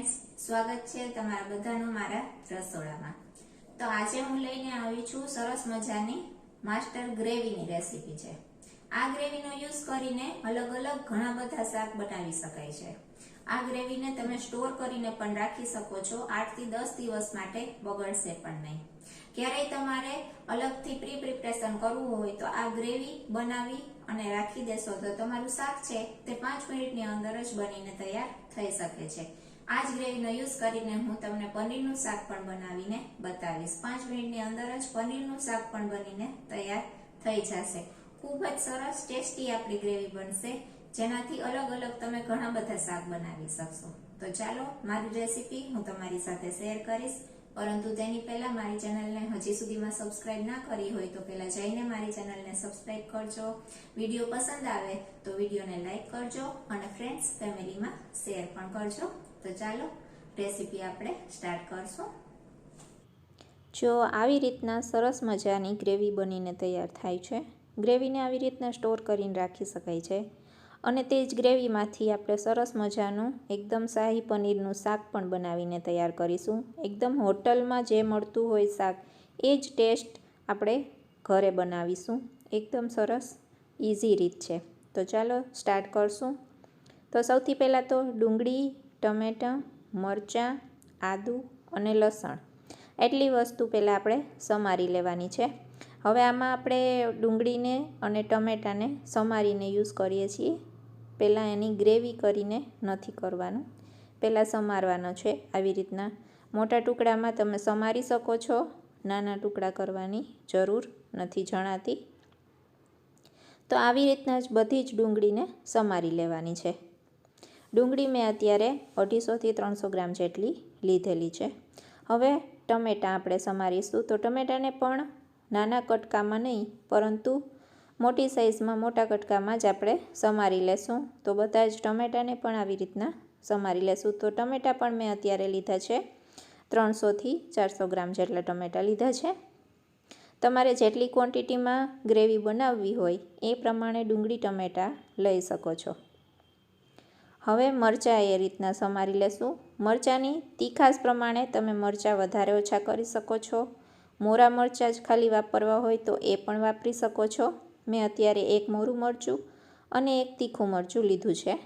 Friends, સ્વાગત છે તમારા બધાનું મારા રસોડામાં. તો આજે હું લઈને આવી છું સરસ મજાની માસ્ટર ગ્રેવીની રેસીપી છે. આ ગ્રેવીનો યુઝ કરીને અલગ અલગ ઘણા બધા શાક બનાવી શકાય છે. આ ગ્રેવીને તમે સ્ટોર કરીને પણ રાખી શકો છો આઠથી દસ દિવસ માટે બગડશે પણ નહીં. ક્યારેય તમારે અલગથી પ્રી પ્રિપરેશન કરવું હોય તો આ ગ્રેવી બનાવી અને રાખી દેશો તો તમારું શાક છે તે પાંચ મિનિટની અંદર જ બનીને તૈયાર થઈ શકે છે. આ જ ગ્રેવીનો યુઝ કરીને હું તમને પનીરનું શાક પણ બનાવીને બતાવીશ. પાંચ મિનિટની અંદર જ પનીરનું શાક પણ બનીને તૈયાર થઈ જશે. ખૂબ જ સરસ, ટેસ્ટી આપણી ગ્રેવી બનશે, જેનાથી અલગ અલગ તમે ઘણા બધા શાક બનાવી શકશો. તો ચાલો, મારી રેસીપી હું તમારી સાથે શેર કરીશ. પરંતુ તેની પહેલા મારી ચેનલને હજી સુધીમાં સબસ્ક્રાઇબ ના કરી હોય તો પહેલા જઈને મારી ચેનલને સબસ્ક્રાઇબ કરજો. વીડિયો પસંદ આવે તો વિડીયોને લાઈક કરજો અને ફ્રેન્ડ્સ, ફેમિલીમાં શેર પણ કરજો. તો ચાલો, રેસીપી આપણે સ્ટાર્ટ કરશું. જો આવી રીતના સરસ મજાની ગ્રેવી બનીને તૈયાર થાય છે, ગ્રેવીને આવી રીતના સ્ટોર કરીને રાખી શકાય છે. અને તે જ ગ્રેવીમાંથી આપણે સરસ મજાનું, એકદમ શાહી પનીરનું શાક પણ બનાવીને તૈયાર કરીશું. એકદમ હોટલમાં જે મળતું હોય શાક, એ જ ટેસ્ટ આપણે ઘરે બનાવીશું. એકદમ સરસ ઇઝી રીત છે. તો ચાલો સ્ટાર્ટ કરશું. તો સૌથી પહેલાં તો ડુંગળી ટમેટાં, મરચાં, આદું અને લસણ. એટલી વસ્તુ પહેલાં આપણે સમારી લેવાની છે. હવે આમાં આપણે ડુંગળીને અને ટમેટાને સમારીને યુઝ કરીએ છીએ. પહેલાં એની ગ્રેવી કરીને નથી કરવાનું. પહેલાં સમારવાનો છે આવી રીતના. મોટા ટુકડામાં તમે સમારી શકો છો. નાના ટુકડા કરવાની જરૂર નથી જણાતી. તો આવી રીતના જ બધી જ ડુંગળીને સમારી લેવાની છે. ડુંગળી મેં અત્યારે અઢીસોથી ત્રણસો ગ્રામ જેટલી લીધેલી છે. હવે ટમેટાં આપણે સમારીશું. તો ટમેટાને પણ નાના કટકામાં નહીં, પરંતુ મોટી સાઇઝમાં મોટા કટકામાં જ આપણે સમારી લેશું. તો બધા જ ટમેટાને પણ આવી રીતના સમારી લેશું. તો ટમેટાં પણ મેં અત્યારે લીધા છે ત્રણસોથી ચારસો ગ્રામ જેટલા ટમેટાં લીધા છે. તમારે જેટલી ક્વોન્ટિટીમાં ગ્રેવી બનાવવી હોય એ પ્રમાણે ડુંગળી ટમેટાં લઈ શકો છો. હવે મરચાં એ રીતના સમારી લેશું. મરચાંની તીખાસ પ્રમાણે તમે મરચાં વધારે ઓછા કરી શકો છો. મોરા મરચાં જ ખાલી વાપરવા હોય તો એ પણ વાપરી શકો છો. મેં અત્યારે એક મોરું મરચું અને એક તીખું મરચું લીધું છે.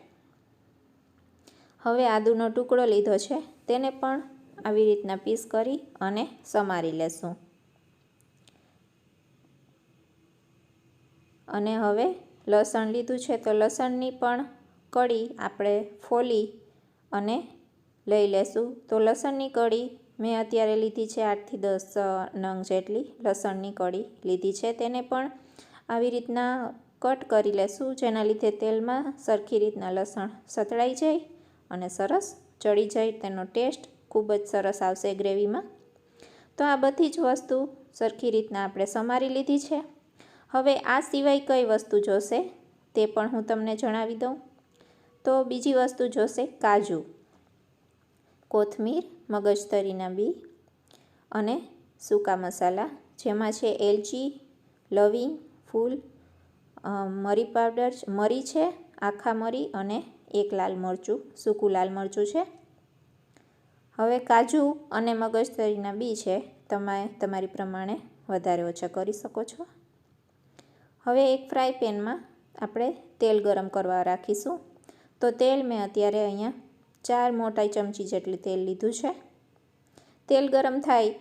હવે આદુનો ટુકડો લીધો છે. તેને પણ આવી રીતના પીસ કરી અને સમારી લેશું. અને હવે લસણ લીધું છે તો લસણની પણ કળી આપણે ફોલી અને લઈ લેશું. તો લસણની કળી મેં અત્યારે લીધી છે આઠથી દસ નંગ જેટલી લસણની કળી લીધી છે. તેને પણ આવી રીતના કટ કરી લેશું, જેના લીધે તેલમાં સરખી રીતના લસણ સતળાઈ જાય અને સરસ ચડી જાય. તેનો ટેસ્ટ ખૂબ જ સરસ આવશે ગ્રેવીમાં. તો આ બધી જ વસ્તુ સરખી રીતના આપણે સમારી લીધી છે. હવે આ સિવાય કઈ વસ્તુ જોશે તે પણ હું તમને જણાવી દઉં. તો બીજી વસ્તુ જોશે કાજુ, કોથમીર મગજતરીના બી અને સૂકા મસાલા, જેમાં છે એલચી, લવિંગ, ફૂલ મરી પાવડર મરી છે, આખા મરી અને એક લાલ મરચું, સૂકું લાલ મરચું છે. હવે કાજુ અને મગજતરીના બી છે, તમે, તમારી પ્રમાણે વધારે ઓછા કરી શકો છો. હવે એક ફ્રાય પેનમાં આપણે તેલ ગરમ કરવા રાખીશું. તો તેલ મેં અત્યારે અહીંયા ચાર મોટા ચમચી જેટલી તેલ લીધું છે. તેલ ગરમ થાય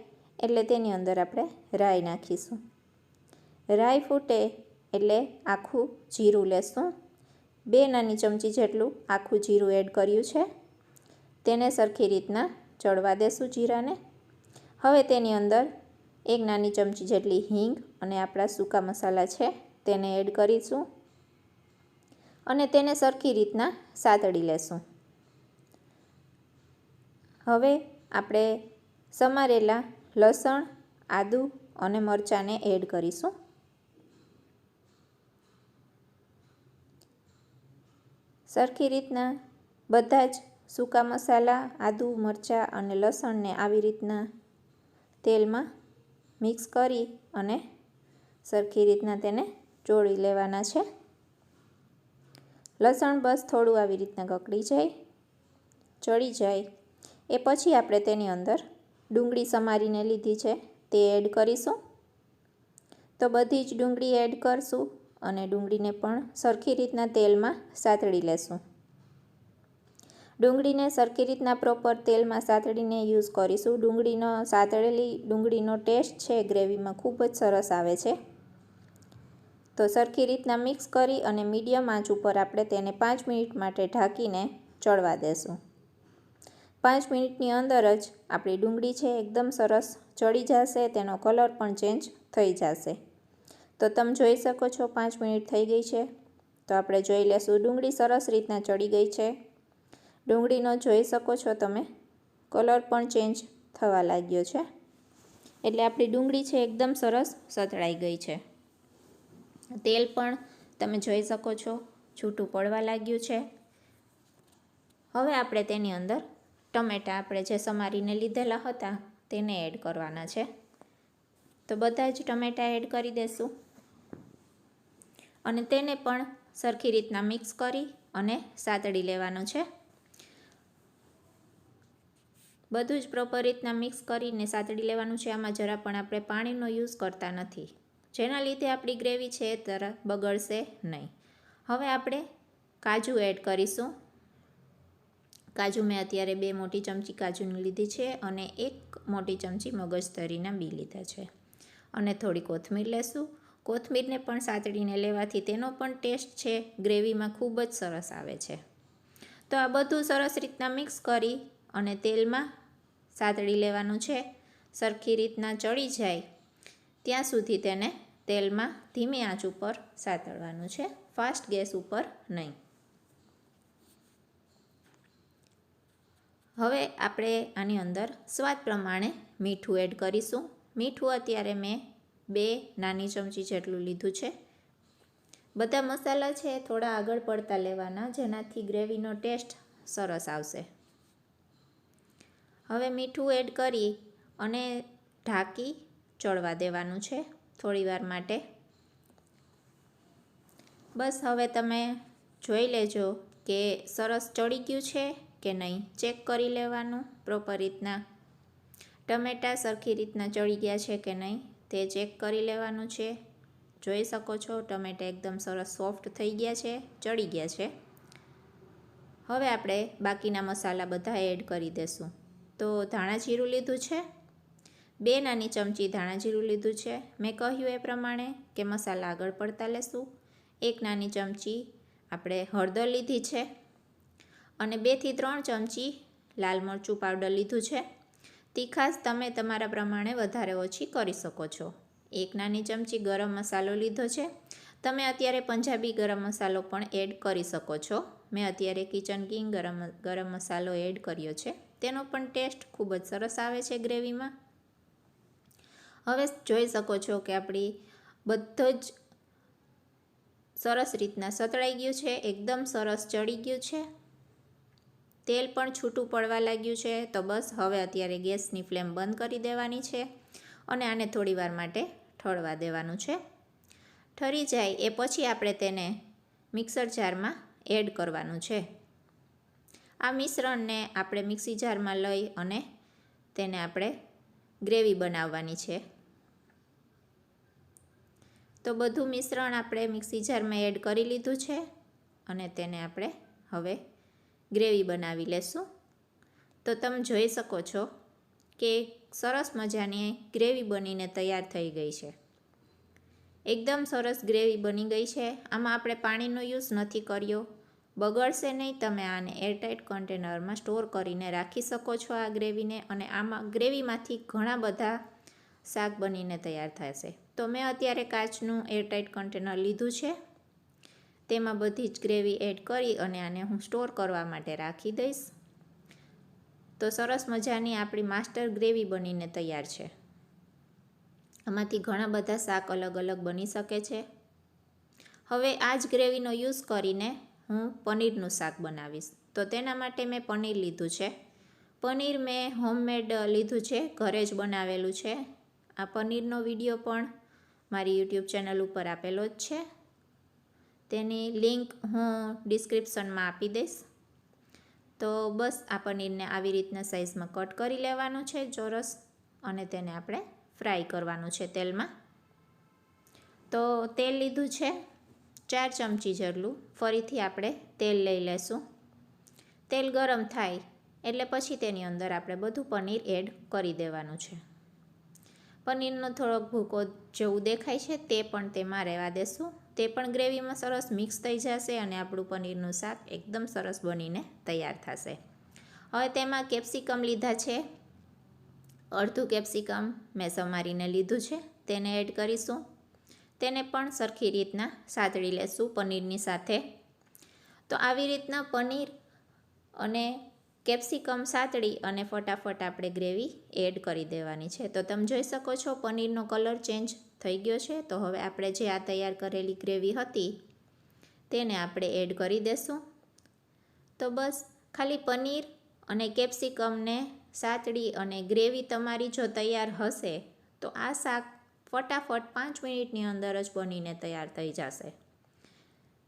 એટલે તેની અંદર આપણે રાઈ નાખીશું. રાઈ ફૂટે એટલે આખું જીરું લેશું. બે નાની ચમચી જેટલું આખું જીરું એડ કર્યું છે. તેને સરખી રીતના ચડવા દેશું જીરાને. હવે તેની અંદર એક નાની ચમચી જેટલી હિંગ અને આપણા સૂકા મસાલા છે તેને એડ કરીશું. અને તેને સરખી રીતના સાતળી લેશું. હવે આપણે સમારેલા લસણ, આદું અને મરચાંને એડ કરીશું. સરખી રીતના બધા જ સૂકા મસાલા, આદું, મરચાં અને લસણને આવી રીતના તેલમાં મિક્સ કરી અને સરખી રીતના તેને ચોળી લેવાના છે. લસણ બસ થોડું આવી રીતના કકડી જાય, ચડી જાય. એ પછી આપણે તેની અંદર ડુંગળી સમારીને લીધી છે, તે એડ કરીશું. તો બધી જ ડુંગળી એડ કરશું અને ડુંગળીને પણ સરખી રીતના તેલમાં સાતળી લેશું. ડુંગળીને સરખી રીતના પ્રોપર તેલમાં સાતળીને યુઝ કરીશું. ડુંગળીનો સાતળેલી ડુંગળીનો ટેસ્ટ છે ગ્રેવીમાં ખૂબ જ સરસ આવે છે. તો સરખી રીતના મિક્સ કરી અને મીડિયમ આંચ ઉપર આપણે તેને પાંચ મિનિટ માટે ઢાંકીને ચડવા દેશું. પાંચ મિનિટની અંદર જ આપણી ડુંગળી છે એકદમ સરસ ચડી જશે, તેનો કલર પણ ચેન્જ થઈ જશે. તો તમે જોઈ શકો છો પાંચ મિનિટ થઈ ગઈ છે. તો આપણે જોઈ લેશું ડુંગળી સરસ રીતના ચડી ગઈ છે. ડુંગળીનો જોઈ શકો છો તમે, કલર પણ ચેન્જ થવા લાગ્યો છે. એટલે આપણી ડુંગળી છે એકદમ સરસ સતળાઈ ગઈ છે. તેલ પણ તમે જોઈ શકો છો છૂટું પડવા લાગ્યું છે. હવે આપણે તેની અંદર ટમેટાં આપણે જે સમારીને લીધેલા હતા તેને એડ કરવાના છે. તો બધા જ ટમેટાં એડ કરી દેશું. અને તેને પણ સરખી રીતના મિક્સ કરી અને સાતળી લેવાનું છે. બધું જ પ્રોપર રીતના મિક્સ કરીને સાતડી લેવાનું છે. આમાં જરા પણ આપણે પાણીનો યુઝ કરતા નથી. જેના લીધે આપણી ગ્રેવી છે એ તરત બગડશે નહીં. હવે આપણે કાજુ એડ કરીશું. કાજુ મેં અત્યારે બે મોટી ચમચી કાજુની લીધી છે અને એક મોટી ચમચી મગજતરીના બી લીધા છે. અને થોડી કોથમીર લેશું. કોથમીરને પણ સાતડીને લેવાથી તેનો પણ ટેસ્ટ છે, ગ્રેવીમાં ખૂબ જ સરસ આવે છે. તો આ બધું સરસ રીતના મિક્સ કરી અને તેલમાં સાતળી લેવાનું છે. સરખી રીતના ચડી જાય ત્યાં સુધી તેને તેલમાં ધીમી આંચ ઉપર સાતળવાનું છે. ફાસ્ટ ગેસ ઉપર નહીં. હવે આપણે આની અંદર સ્વાદ પ્રમાણે મીઠું એડ કરીશું. મીઠું અત્યારે મેં બે નાની ચમચી જેટલું લીધું છે. બધા મસાલા છે થોડા આગળ પડતા લેવાના, જેનાથી ગ્રેવીનો ટેસ્ટ સરસ આવશે. હવે મીઠું એડ કરી અને ઢાંકી ચડવા દેવાનું છે થોડીવાર માટે. બસ હવે તમે જોઈ લેજો કે સરસ ચડી ગયું છે કે નહીં. ચેક કરી લેવાનું પ્રોપર રીતના. ટમેટાં સરખી રીતના ચડી ગયા છે કે નહીં તે ચેક કરી લેવાનું છે. જોઈ શકો છો ટમેટા એકદમ સરસ સોફ્ટ થઈ ગયા છે, ચડી ગયા છે. હવે આપણે બાકીના મસાલા બધા એડ કરી દઈશું તો ધાણા જીરું લીધું છે? બે નાની ચમચી ધાણા જીરું લીધું છે. મેં કહ્યું એ પ્રમાણે કે મસાલા આગળ પડતા લેશું. એક નાની ચમચી આપણે હળદર લીધી છે અને બેથી ત્રણ ચમચી લાલ મરચું પાવડર લીધું છે. તીખાશ તમે તમારા પ્રમાણે વધારે ઓછી કરી શકો છો. એક નાની ચમચી ગરમ મસાલો લીધો છે. તમે અત્યારે પંજાબી ગરમ મસાલો પણ એડ કરી શકો છો. મેં અત્યારે કિચન કિંગ ગરમ ગરમ મસાલો એડ કર્યો છે. તેનો પણ ટેસ્ટ ખૂબ જ સરસ આવે છે ગ્રેવીમાં. હવે જોઈ શકો છો કે આપણી બધો જ સરસ રીતના સતળાઈ ગયું છે, એકદમ સરસ ચડી ગયું છે. તેલ પણ છૂટું પડવા લાગ્યું છે, તો બસ હવે અત્યારે ગેસની ફ્લેમ બંધ કરી દેવાની છે અને આને થોડી વાર માટે ઠળવા દેવાનું છે. ઠરી જાય એ પછી આપણે તેને મિક્સર જારમાં એડ કરવાનું છે. આ મિશ્રણને આપણે મિક્સી જારમાં લઈ અને તેને આપણે ગ્રેવી બનાવવાની છે. તો બધું મિશ્રણ આપણે મિક્સી જારમાં એડ કરી લીધું છે અને તેને આપણે હવે ગ્રેવી બનાવી લેશું. તો તમે જોઈ શકો છો કે સરસ મજાની ગ્રેવી બનીને તૈયાર થઈ ગઈ છે. એકદમ સરસ ગ્રેવી બની ગઈ છે. આમાં આપણે પાણીનો યુઝ નથી કર્યો. બગડશે નહીં, તમે આને એરટાઇટ કન્ટેનરમાં સ્ટોર કરીને રાખી શકો છો આ ગ્રેવીને અને આમાં ગ્રેવીમાંથી ઘણા બધા શાક બનીને તૈયાર થશે. તો મેં અત્યારે કાચનું એરટાઇટ કન્ટેનર લીધું છે. તેમાં બધી જ ગ્રેવી એડ કરી અને આને હું સ્ટોર કરવા માટે રાખી દઈશ. તો સરસ મજાની આપણી માસ્ટર ગ્રેવી બનીને તૈયાર છે. આમાંથી ઘણા બધા શાક અલગ અલગ બની શકે છે. હવે આ જ ગ્રેવીનો યુઝ કરીને હું પનીરનું શાક બનાવીશ. તો તેના માટે મેં પનીર લીધું છે. પનીર મેં હોમમેડ લીધું છે. ઘરે જ બનાવેલું છે. આ પનીરનો વીડિયો પણ મારી યુટ્યુબ ચેનલ ઉપર આપેલો જ છે. તેની લિંક હું ડિસ્ક્રિપ્શનમાં આપી દઈશ. તો બસ આ પનીરને આવી રીતના સાઇઝમાં કટ કરી લેવાનું છે ચોરસ અને તેને આપણે ફ્રાય કરવાનું છે તેલમાં. તો તેલ લીધું છે. ચાર ચમચી જેટલું ફરીથી આપણે તેલ લઈ લેશું. તેલ ગરમ થાય એટલે પછી તેની અંદર આપણે બધું પનીર એડ કરી દેવાનું છે. પનીરનો થોડોક ભૂકો જેવું દેખાય છે તે પણ તેમાં રહેવા દેશું. તે પણ ગ્રેવીમાં સરસ મિક્સ થઈ જશે અને આપણું પનીરનું શાક એકદમ સરસ બનીને તૈયાર થશે. હવે તેમાં કેપ્સિકમ લીધા છે. અડધું કેપ્સિકમ મેં સમારીને લીધું છે. તેને એડ કરીશું. તેને પણ સરખી રીતના સાતળી લેશું પનીરની સાથે. તો આવી રીતના પનીર અને કેપ્સિકમ સાતળી અને ફટાફટ આપણે ગ્રેવી એડ કરી દેવાની છે. તો તમે જોઈ શકો છો પનીરનો કલર ચેન્જ થઈ ગયો છે. તો હવે આપણે જે આ તૈયાર કરેલી ગ્રેવી હતી તેને આપણે એડ કરી દેશું. તો બસ, ખાલી પનીર અને કેપ્સિકમને સાતળી અને ગ્રેવી તમારી જો તૈયાર હશે તો આ શાક ફટાફટ પાંચ મિનિટની અંદર જ બનીને તૈયાર થઈ જશે.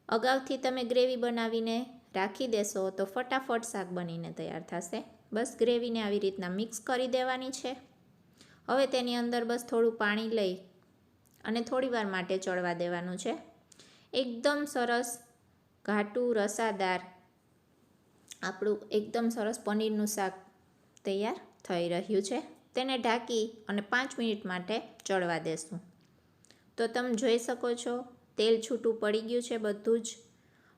અગાઉથી તમે ગ્રેવી બનાવીને રાખી દેશો તો ફટાફટ શાક બનીને તૈયાર થશે. બસ ગ્રેવીને આવી રીતના મિક્સ કરી દેવાની છે. હવે તેની અંદર બસ થોડું પાણી લઈ અને થોડીવાર માટે ચડવા દેવાનું છે. એકદમ સરસ ઘાટું રસાદાર આપણું એકદમ સરસ પનીરનું શાક તૈયાર થઈ રહ્યું છે. તેને ઢાંકી અને પાંચ મિનિટ માટે ચડવા દેશું. તો તમે જોઈ શકો છો, તેલ છૂટું પડી ગયું છે બધું જ.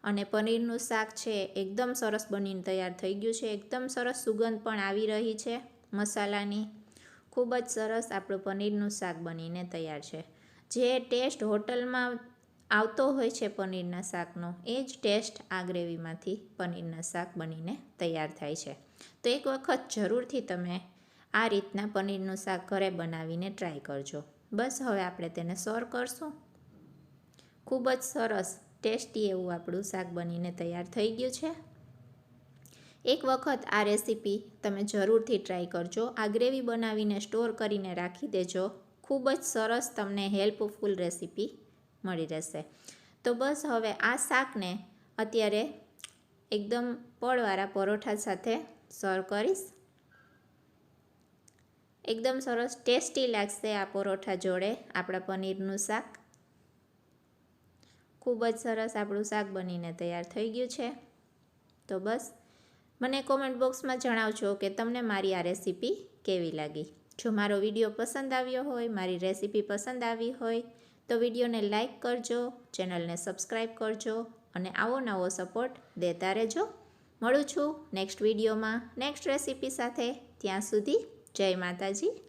અને પનીરનું શાક છે, એકદમ સરસ બનીને તૈયાર થઈ ગયું છે. એકદમ સરસ સુગંધ પણ આવી રહી છે મસાલાની. ખૂબ જ સરસ આપણું પનીરનું શાક બનીને તૈયાર છે. જે ટેસ્ટ હોટલમાં આવતો હોય છે પનીરના શાકનો, એ જ ટેસ્ટ આ ગ્રેવીમાંથી પનીરના શાક બનીને તૈયાર થાય છે. તો એક વખત જરૂરથી તમે આ રીતના પનીરનું શાક ઘરે બનાવીને ટ્રાય કરજો. બસ હવે આપણે તેને સર્વ કરશું. ખૂબ જ સરસ, ટેસ્ટી એવું આપણું શાક બનીને તૈયાર થઈ ગયું છે. એક વખત આ રેસીપી તમે જરૂરથી ટ્રાય કરજો. આ ગ્રેવી બનાવીને સ્ટોર કરીને રાખી દેજો. ખૂબ જ સરસ તમને હેલ્પફુલ રેસીપી મળી રહેશે. તો બસ હવે આ શાકને અત્યારે એકદમ પડવાળા પરોઠા સાથે સર્વ કરીશ. એકદમ સરસ ટેસ્ટી લાગશે આ પરોઠા જોડે, આપણા પનીરનું શાક. ખૂબ જ સરસ આપણું શાક બનીને તૈયાર થઈ ગયું છે. તો બસ, મને કોમેન્ટ બોક્સમાં જણાવજો કે તમને મારી આ રેસીપી કેવી લાગી. જો મારો વીડિયો પસંદ આવ્યો હોય, મારી રેસીપી પસંદ આવી હોય, તો વિડીયોને લાઈક કરજો, ચેનલને સબસ્ક્રાઈબ કરજો અને આવો નવો સપોર્ટ દેતા રહેજો. મળું છું નેક્સ્ટ વિડીયોમાં નેક્સ્ટ રેસીપી સાથે. ત્યાં સુધી જય માતાજી.